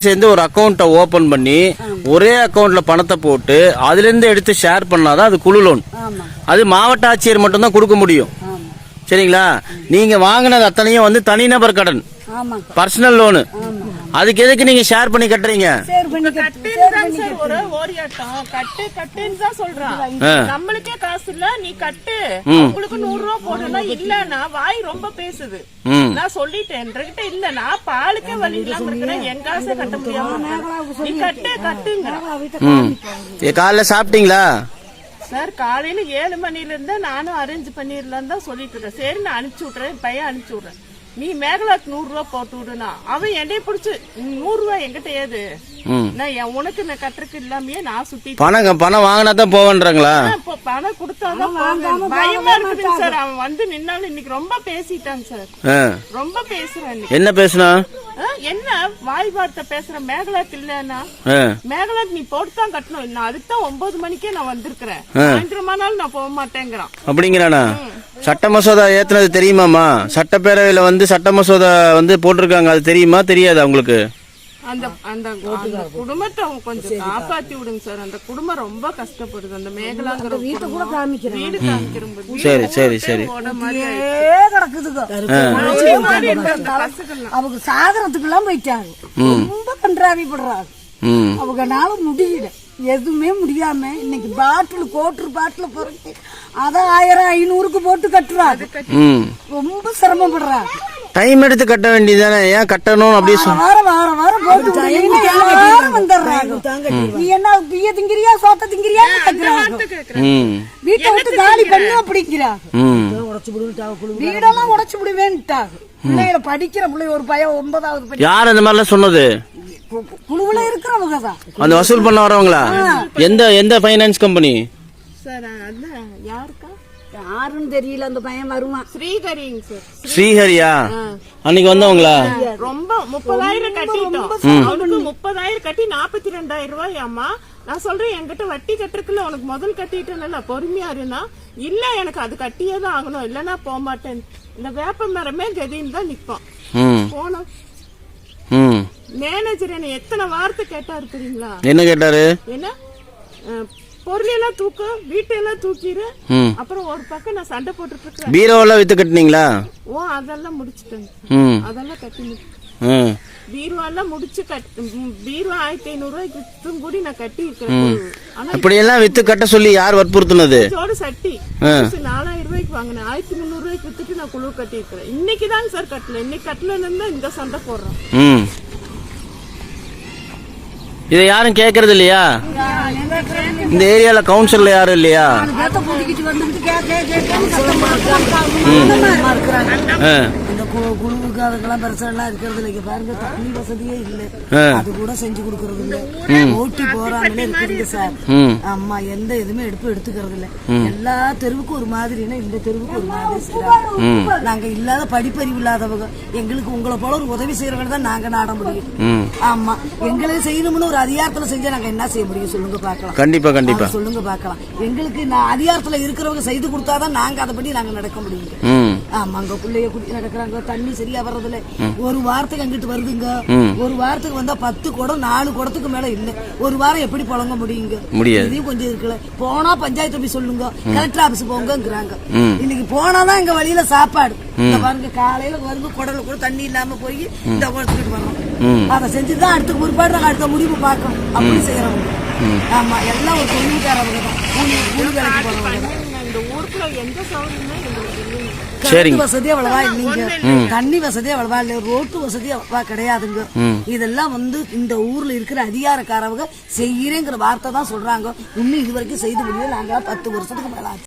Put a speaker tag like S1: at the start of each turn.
S1: சேர்ந்து ஒரு அக்கௌண்ட்டை ஓபன் பண்ணி ஒரே அக்கௌண்ட்ல பணத்தை போட்டு அதுல இருந்து எடுத்து ஷேர் பண்ணாதான் அது குழு லோன்
S2: ஆமா.
S1: அது மாவட்ட ஆட்சியர் மட்டும்தான் கொடுக்க முடியும்.
S2: ஆமா.
S1: சரிங்களா? நீங்க வாங்கினது அத்தனையும் வந்து தனிநபர் கடன். பர்சனல் லோனு அதுக்கு எதுக்கு நீங்க ஷேர் பண்ணி கட்டுறீங்க.
S3: நம்மளுக்கே காசு இல்ல நீ கட்டு. உங்களுக்கு நூறு ரூபா போடணும். இல்லன்னா வாய் ரொம்ப பேசுது.
S1: ம்.
S3: நான் சொல்லிட்டேன். என்கிட்ட இல்ல. நான் பாலுக்கே வழி இல்லாம இருக்கிறேன். என் காசை கட்ட முடியாம. நீ கட்டு கட்டுங்க.
S1: காலைல சாப்பிட்டீங்களா?
S3: சார் காலையில ஏழு மணில இருந்தா நானும் அரேஞ்ச் பண்ணிடலாம் தான் சொல்லிட்டு இருக்கேன். சரி நான் அனுப்பிச்சு விட்றேன் பையன் அனுப்பிச்சு விட்றேன் நீ மேகலாக்கு நூறு ரூபா போட்டு விடுனா அவன் என்னைய பிடிச்சு நூறு ரூபாய் என்கிட்ட ஏது? நான் என் உனக்கு நான் கட்டுறதுக்கு இல்லாமயே நான் சுத்தி
S1: பணம் பணம் வாங்கினா தான் போவேன்றாங்களா?
S3: பணம் கொடுத்தாதான். பயமா இருக்குதுங்க சார் அவன் வந்து நின்னாலும் இன்னைக்கு ரொம்ப பேசிட்டாங்க சார். ரொம்ப பேசுறான்.
S1: என்ன பேசுனா?
S3: என்ன வாய் வார்த்தை பேசுற மேகலாக்கு இல்லன்னா?
S1: ஆ.
S3: மேகலாக்கு நீ போட்டு தான் கட்டணும். நான் அதுக்கு தான் ஒன்பது மணிக்கே நான் வந்திருக்கிறேன். சாயந்தரமானாலும் நான் போக மாட்டேங்கிறான்.
S1: அப்படிங்கிறானா? சட்ட மசோதா ஏத்துனது தெரியுமாமா சட்டப்பேரவையில வந்து சட்ட மசோதா வந்து போட்டிருக்காங்க. அது தெரியுமா? தெரியாதா உங்களுக்கு?
S3: அந்த அந்த குடும்பத்தை அவங்க கொஞ்சம் காப்பாத்தி விடுங்க சார். அந்த குடும்பம் ரொம்ப கஷ்டப்படுது. அந்த மேகலாங்கிற
S2: வீட்டை கூட காமிக்கிறேன்
S3: வீடு காமிக்கிறோம்
S1: சரி சரி சரி.
S2: அவங்க சாகரத்துக்குலாம் போயிட்டாங்க. ரொம்ப கன்றாவிப்படுறாங்க
S1: ம்.
S2: அவங்கனால முடியல. எதுவுமே முடியாம இன்னைக்கு பாட்டில் கோட்டர் பாட்டில் பொறுத்து அதை ஆயிரம் ஐநூறுக்கு போட்டு கட்டுறாங்க
S1: ம்.
S2: ரொம்ப சிரமப்படுறாங்க
S1: டைம் எடுத்து கட்ட வேண்டியதானே ஏன் கட்டணும் அப்படி
S2: வாரம் வாரம் வாரம் போட்டு எல்லாரும் வந்துடுறாங்க. நீ என்ன பிய திங்கிறியா சோத்த திங்கிறியா வீட்டை விட்டு காலி பண்ணு அப்படிங்கிறாங்க
S1: ம்.
S2: வீடெல்லாம் உடைச்சு விடுவேன்ட்டாங்க. பிள்ளைகளை படிக்கிற பிள்ளை ஒரு பையன் ஒன்பதாவது
S1: யார் அந்த மாதிரிலாம் சொன்னது?
S2: குழுவுல இருக்கிறவங்க தான்.
S1: அந்த வசூல் பண்ண வரவங்களா? எந்த எந்த ஃபைனான்ஸ் கம்பெனி
S3: சார் அதான் யாருக்கா?
S2: யாருன்னு தெரியல அந்த பையன் வருவான்.
S3: ஸ்ரீகரிங்க சார்.
S1: ஸ்ரீஹரியா? அன்னைக்கு வந்தவங்களா?
S3: ரொம்ப முப்பதாயிரம் கட்டிட்டோம். அவனுக்கு முப்பதாயிரம் கட்டி நாற்பத்தி ரெண்டாயிரம் ரூபாய் அம்மா. நான் சொல்றேன் என்கிட்ட வட்டி கட்டுறதுக்குள்ள உனக்கு முதல் கட்டிட்டேன்ல பொறுமையா இருனா. இல்ல எனக்கு அது கட்டியே தான் ஆகணும். இல்லன்னா போக மாட்டேன். இந்த வேப்ப மரமே கதின்னு தான் நிப்பான் போனோம்.
S1: ம்.
S3: மேனேஜர் என்ன எத்தனை வார்த்தை கேட்டாரு தெரியுங்களா?
S1: என்ன கேட்டாரு?
S3: என்ன? பொருளையெல்லாம் தூக்கு வீட்டையெல்லாம் தூக்கிடு அப்புறம் ஒரு பக்கம் நான் சண்டை போட்டுட்டு இருக்கிறேன்
S1: பீரோவெல்லாம் வித்து கட்டினீங்களா?
S3: ஓ அதெல்லாம் முடிச்சிட்டேங்க
S1: ம்.
S3: அதெல்லாம் கட்டி முடிச்சு.
S1: ம்
S3: பீருவெல்லாம் முடிச்சு கட் ம், பீருவா ஆயிரத்தி ஐநூறு ரூபாய்க்கு வித்தும் கூடி நான் கட்டி இருக்கிறேன்
S1: அப்படியெல்லாம் வித்து கட்ட சொல்லி யார் வற்புறுத்துனது?
S3: இதோட சட்டி. நாலாயிரம் ரூபாய்க்கு வாங்கினேன். ஆயிரத்தி முந்நூறு ரூபாய்க்கு வித்துட்டு நான் குழு கட்டி இருக்கிறேன் இன்னைக்கு தாங்க சார் கட்டல. இன்னைக்கு கட்டலன்னு தான் இந்த சண்டை போடுறோம்.
S1: இதை யாரும் கேட்கறது இல்லையா இந்த ஏரியால கவுன்சிலர் யாரும் இல்லையா ஆ
S2: குழுவுக்கு அதுக்கெல்லாம் பெருசெல்லாம் இருக்கிறது இல்லை இங்க பாருங்க தண்ணி வசதியே இல்லை. அது கூட செஞ்சு கொடுக்கறது இல்ல. ஓட்டி போறாமலே இருக்குது சார். ஆமா எந்த இதுவுமே எடுப்பு எடுத்துக்கிறது இல்ல. எல்லா தெருவுக்கும் ஒரு மாதிரினா இந்த தெருவுக்கு ஒரு மாதிரி. நாங்க இல்லாத படிப்பறிவு இல்லாதவங்க. எங்களுக்கு உங்களை போல ஒரு உதவி செய்யறவங்க தான் நாங்க நாட முடியும். ஆமா. எங்களுக்கு செய்யணும்னு ஒரு அதிகாரத்துல செஞ்சா நாங்க என்ன செய்ய முடியும் சொல்லுங்க பாக்கலாம்
S1: கண்டிப்பா கண்டிப்பா.
S2: சொல்லுங்க பாக்கலாம் எங்களுக்கு நான் அதிகாரத்துல இருக்கிறவங்க செய்து கொடுத்தாதான் நாங்க அதை படி நாங்க நடக்க முடியுங்க.
S1: ம்.
S2: ஆமா அங்க பிள்ளைய குடி நடக்கிறாங்க. தண்ணி சரியா வர்றதில்ல. ஒரு வாரத்துக்கு அங்கிட்டு வருதுங்க. ஒரு வாரத்துக்கு வந்தா பத்து குடம் நாலு குடத்துக்கு மேல இல்ல. ஒரு வாரம் எப்படி புழங்க முடியுங்க. இதையும் கொஞ்சம் இருக்குல்ல போனா பஞ்சாயத்து போய் சொல்லுங்க. கலெக்டர் ஆபீஸ் போங்கங்கிறாங்க. இன்னைக்கு போனாதான் எங்க வழியில சாப்பாடு. பாருங்க காலையில வருங்க குடல கூட தண்ணி இல்லாம போய் இந்த குடத்துக்கிட்டு வரோம். அதை செஞ்சுதான் அடுத்த முற்பாடு நாங்க அடுத்த முடிவு பார்க்கணும். அப்படி செய்யறவங்க. ஆமா எல்லாம் ஒரு தொழில்காரவங்க தான். கூலி கூலி வேலைக்கு போறவங்க தான்.
S3: இந்த ஊருக்குள்ள எந்த சௌகரியமே எங்களுக்கு இல்லைங்க.
S1: சரிங்க.
S2: கரண்ட் வசதி அவ்வளவா இல்லைங்க. தண்ணி வசதி அவ்வளவா இல்ல. ரோட்டு வசதி அவ்வளவா கிடையாதுங்க. இதெல்லாம் வந்து இந்த ஊர்ல இருக்கிற அதிகாரக்காரவங்க செய்யறேங்கிற வார்த்தை தான் சொல்றாங்க. இன்னும் இது வரைக்கும் செய்து முடியல. நாங்க பத்து வருஷத்துக்கு மேல ஆச்சு.